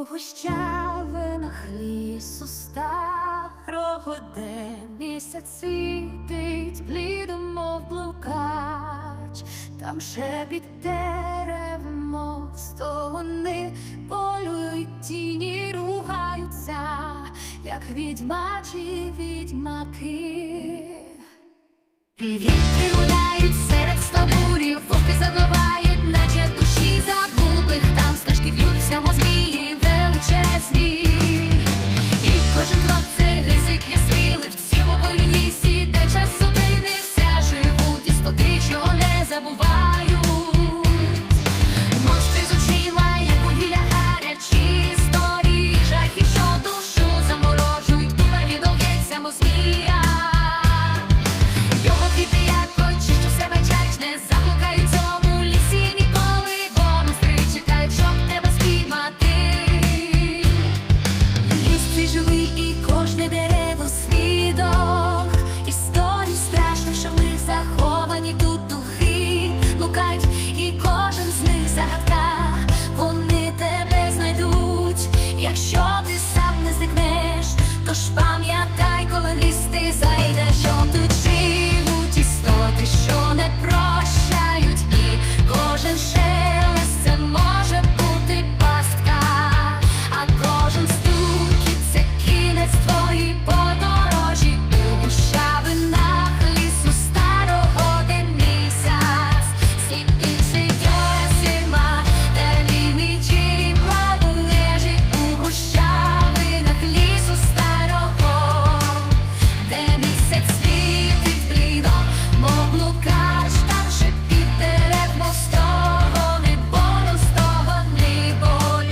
У гущавинах лісу старого, де місяць світить, блідом, мов блукач, там шепіт дерев, мов стони, полюють тіні, ругаються, як відьмачі відьмаки. Вітри